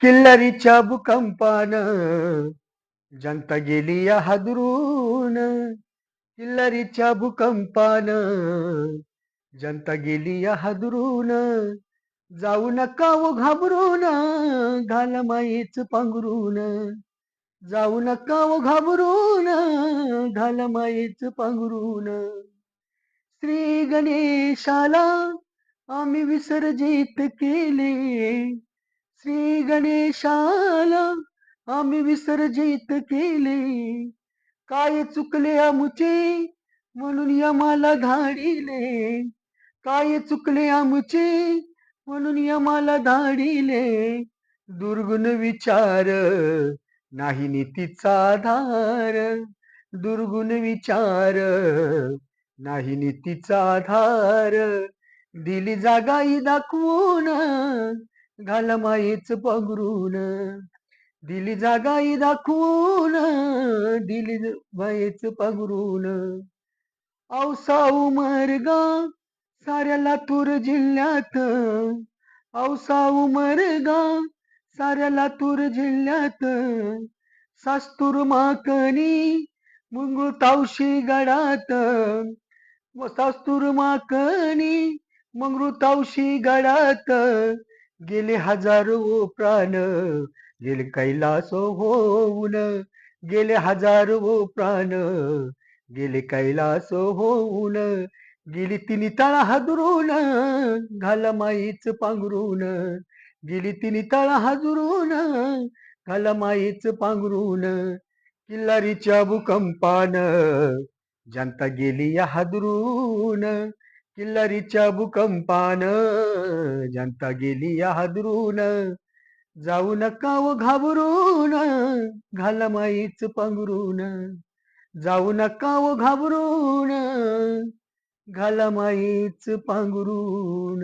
किल्लरीच्या भूकंपान. जनता गेली या हादरून. किल्लारीच्या भूकंपान. जनता गेली या हादरून. जाऊ नका व घाबरून. घाल माईच पांघरून. जाऊ नका व घाबरून. घाल माईच पांघरून. श्री गणेशाला आम्ही विसर्जित केले. श्री गणेशाला आम्ही विसर्जित केले. काय चुकले आमुचे? म्हणून यमाला धाडिले. काय चुकले आमुचे? म्हणून यमाला धाडिले. दुर्गुण विचार नाही नीतीचा आधार. दुर्गुण विचार नाही नीतीचा आधार. दिली जागाई दाखवून घाल माईच पांघरून दिली जागाई दाखवून दिली माईच पांघरून औसा उमरगा साऱ्या लातूर जिल्ह्यात. औसा उमरगा साऱ्या लातूर जिल्ह्यात. सास्तूर माकणी मुंगुळ तावशी गडात. सास्तूर माकणी मंगरू तावशी गडात. गेले हजारो प्राण गेले कैलास होऊन गेले हजारो प्राण गेले कैलास होऊन गेली तिन्ही तळा हजरून घाल माईच पांघरून गेली तिन्ही तळा हादरून घाल माईच पांघरून किल्लारीच्या भूकंपान जनता गेली या हादरून. किल्लारीच्या भूकंपान जनता गेली या हादरून. जाऊ नका व घाबरून घाल माईच पांघरून. जाऊ नका व घाबरून घाल माईच पांघरून.